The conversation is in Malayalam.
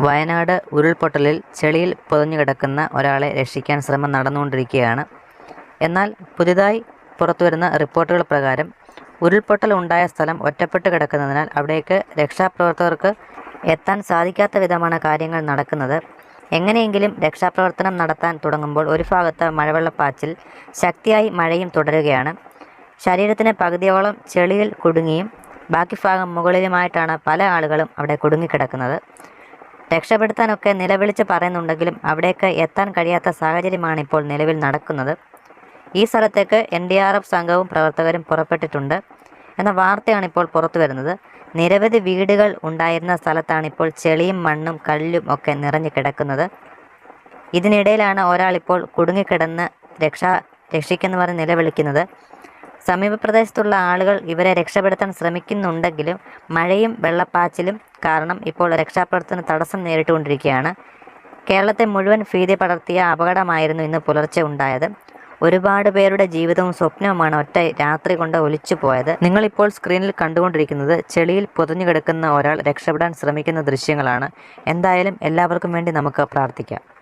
വയനാട് ഉരുൾപൊട്ടലിൽ ചെളിയിൽ പുതഞ്ഞുകിടക്കുന്ന ഒരാളെ രക്ഷിക്കാൻ ശ്രമം നടന്നുകൊണ്ടിരിക്കുകയാണ്. എന്നാൽ പുതിയതായി പുറത്തുവരുന്ന റിപ്പോർട്ടുകൾ പ്രകാരം ഉരുൾപൊട്ടൽ ഉണ്ടായ സ്ഥലം ഒറ്റപ്പെട്ട് കിടക്കുന്നതിനാൽ അവിടേക്ക് രക്ഷാപ്രവർത്തകർക്ക് എത്താൻ സാധിക്കാത്ത വിധമാണ് കാര്യങ്ങൾ നടക്കുന്നത്. എങ്ങനെയെങ്കിലും രക്ഷാപ്രവർത്തനം നടത്താൻ തുടങ്ങുമ്പോൾ ഒരു ഭാഗത്ത് മഴവെള്ളപ്പാച്ചിൽ, ശക്തിയായി മഴയും തുടരുകയാണ്. ശരീരത്തിന് പകുതിയോളം ചെളിയിൽ കുടുങ്ങിയും ബാക്കി ഭാഗം മുകളിലുമായിട്ടാണ് പല ആളുകളും അവിടെ കുടുങ്ങിക്കിടക്കുന്നത്. രക്ഷപ്പെടുത്താനൊക്കെ നിലവിളിച്ച് പറയുന്നുണ്ടെങ്കിലും അവിടേക്ക് എത്താൻ കഴിയാത്ത സാഹചര്യമാണ് ഇപ്പോൾ നിലവിൽ നടക്കുന്നത്. ഈ സ്ഥലത്തേക്ക് എൻ ഡി ആർ എഫ് സംഘവും പ്രവർത്തകരും പുറപ്പെട്ടിട്ടുണ്ട് എന്ന വാർത്തയാണ് ഇപ്പോൾ പുറത്തു വരുന്നത് നിരവധി വീടുകൾ ഉണ്ടായിരുന്ന സ്ഥലത്താണ് ഇപ്പോൾ ചെളിയും മണ്ണും കല്ലും ഒക്കെ നിറഞ്ഞു കിടക്കുന്നത്. ഇതിനിടയിലാണ് ഒരാളിപ്പോൾ കുടുങ്ങിക്കിടന്ന് രക്ഷിക്കെന്ന് പറഞ്ഞ് നിലവിളിക്കുന്നത്. സമീപപ്രദേശത്തുള്ള ആളുകൾ ഇവരെ രക്ഷപ്പെടുത്താൻ ശ്രമിക്കുന്നുണ്ടെങ്കിലും മഴയും വെള്ളപ്പാച്ചിലും കാരണം ഇപ്പോൾ രക്ഷാപ്രവർത്തനം തടസ്സം നേരിട്ടുകൊണ്ടിരിക്കുകയാണ്. കേരളത്തെ മുഴുവൻ ഭീതി പടർത്തിയ അപകടമായിരുന്നു ഇന്ന് പുലർച്ചെ ഉണ്ടായത്. ഒരുപാട് പേരുടെ ജീവിതവും സ്വപ്നവുമാണ് ഒറ്റ രാത്രി കൊണ്ട് ഒലിച്ചു പോയത് നിങ്ങളിപ്പോൾ സ്ക്രീനിൽ കണ്ടുകൊണ്ടിരിക്കുന്നത് ചെളിയിൽ പൊതിഞ്ഞു കിടക്കുന്ന ഒരാൾ രക്ഷപ്പെടാൻ ശ്രമിക്കുന്ന ദൃശ്യങ്ങളാണ്. എന്തായാലും എല്ലാവർക്കും വേണ്ടി നമുക്ക് പ്രാർത്ഥിക്കാം.